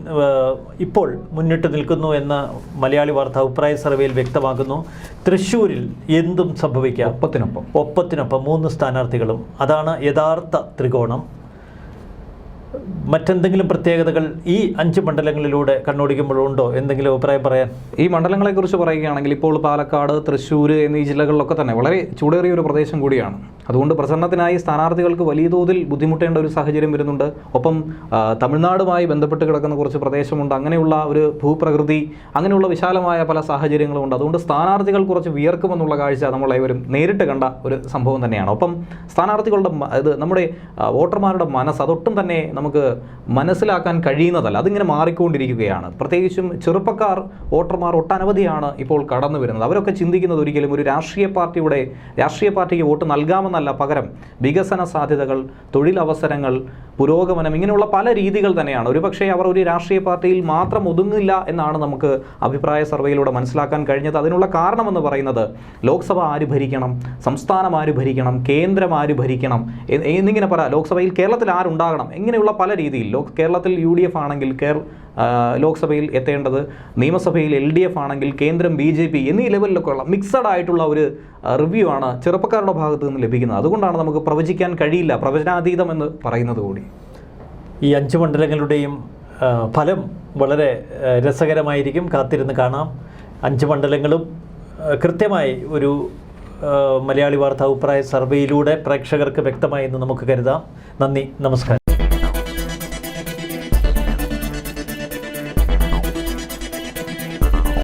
ഇപ്പോൾ മുന്നിട്ട് നിൽക്കുന്നു എന്ന് മലയാളി വാർത്ത അഭിപ്രായ സർവേയിൽ വ്യക്തമാക്കുന്നു. തൃശ്ശൂരിൽ എന്തും സംഭവിക്കാം. ഒപ്പത്തിനൊപ്പം. ഒപ്പത്തിനൊപ്പം മൂന്ന് സ്ഥാനാർത്ഥികളും. അതാണ് യഥാർത്ഥ ത്രികോണം. മറ്റെന്തെങ്കിലും പ്രത്യേകതകൾ ഈ അഞ്ച് മണ്ഡലങ്ങളിലൂടെ കണ്ണോടിക്കുമ്പോഴുണ്ടോ എന്തെങ്കിലും അഭിപ്രായം പറയാൻ? ഈ മണ്ഡലങ്ങളെക്കുറിച്ച് പറയുകയാണെങ്കിൽ ഇപ്പോൾ പാലക്കാട് തൃശ്ശൂർ എന്നീ ജില്ലകളിലൊക്കെ തന്നെ വളരെ ചൂടേറിയ ഒരു പ്രദേശം കൂടിയാണ്. അതുകൊണ്ട് പ്രചരണത്തിനായി സ്ഥാനാർത്ഥികൾക്ക് വലിയ തോതിൽ ബുദ്ധിമുട്ടേണ്ട ഒരു സാഹചര്യം വരുന്നുണ്ട്. ഒപ്പം തമിഴ്നാടുമായി ബന്ധപ്പെട്ട് കിടക്കുന്ന കുറച്ച് പ്രദേശമുണ്ട്. അങ്ങനെയുള്ള ഒരു ഭൂപ്രകൃതി അങ്ങനെയുള്ള വിശാലമായ പല സാഹചര്യങ്ങളുമുണ്ട് അതുകൊണ്ട് സ്ഥാനാർത്ഥികൾ കുറച്ച് വിയർക്കുമെന്നുള്ള കാഴ്ച നമ്മളേവരും നേരിട്ട് കണ്ട ഒരു സംഭവം തന്നെയാണ്. ഒപ്പം സ്ഥാനാർത്ഥികളുടെ ഇത് നമ്മുടെ വോട്ടർമാരുടെ മനസ്സ് അതൊട്ടും തന്നെ നമുക്ക് മനസ്സിലാക്കാൻ കഴിയുന്നതല്ല. അതിങ്ങനെ മാറിക്കൊണ്ടിരിക്കുകയാണ്. പ്രത്യേകിച്ചും ചെറുപ്പക്കാർ വോട്ടർമാർ ഒട്ടനവധിയാണ് ഇപ്പോൾ കടന്നു വരുന്നത്. അവരൊക്കെ ചിന്തിക്കുന്നത് ഒരിക്കലും ഒരു രാഷ്ട്രീയ പാർട്ടിയുടെ രാഷ്ട്രീയ പാർട്ടിക്ക് വോട്ട് നൽകാമെന്നല്ല പകരം വികസന സാധ്യതകൾ തൊഴിലവസരങ്ങൾ പുരോഗമനം ഇങ്ങനെയുള്ള പല രീതികൾ തന്നെയാണ്. ഒരുപക്ഷെ അവർ ഒരു രാഷ്ട്രീയ പാർട്ടിയിൽ മാത്രം ഒതുങ്ങില്ല എന്നാണ് നമുക്ക് അഭിപ്രായ സർവേയിലൂടെ മനസ്സിലാക്കാൻ കഴിഞ്ഞത്. അതിനുള്ള കാരണമെന്ന് പറയുന്നത് ലോക്സഭ ആര് ഭരിക്കണം സംസ്ഥാനം ആര് ഭരിക്കണം കേന്ദ്രം ആര് ഭരിക്കണം എന്നിങ്ങനെ പറ. ലോക്സഭയിൽ കേരളത്തിൽ ആരുണ്ടാകണം? ഇങ്ങനെയുള്ള പല രീതിയിൽ ലോക് കേരളത്തിൽ യു ഡി എഫ് ആണെങ്കിൽ കേർ ലോക്സഭയിൽ എത്തേണ്ടത് നിയമസഭയിൽ എൽ ഡി എഫ് ആണെങ്കിൽ കേന്ദ്രം ബി ജെ പി എന്നീ ലെവലിലൊക്കെ ഉള്ള മിക്സഡ് ആയിട്ടുള്ള ഒരു റിവ്യൂ ആണ് ചെറുപ്പക്കാരുടെ ഭാഗത്ത് നിന്ന് ലഭിക്കുന്നത്. അതുകൊണ്ടാണ് നമുക്ക് പ്രവചിക്കാൻ കഴിയില്ല പ്രവചനാതീതം എന്ന് പറയുന്നത് കൂടി. ഈ അഞ്ച് മണ്ഡലങ്ങളുടെയും ഫലം വളരെ രസകരമായിരിക്കും. കാത്തിരുന്ന് കാണാം. അഞ്ച് മണ്ഡലങ്ങളും കൃത്യമായി ഒരു മലയാളി വാർത്താ അഭിപ്രായ സർവേയിലൂടെ പ്രേക്ഷകർക്ക് വ്യക്തമായി എന്ന് നമുക്ക് കരുതാം. നന്ദി നമസ്കാരം.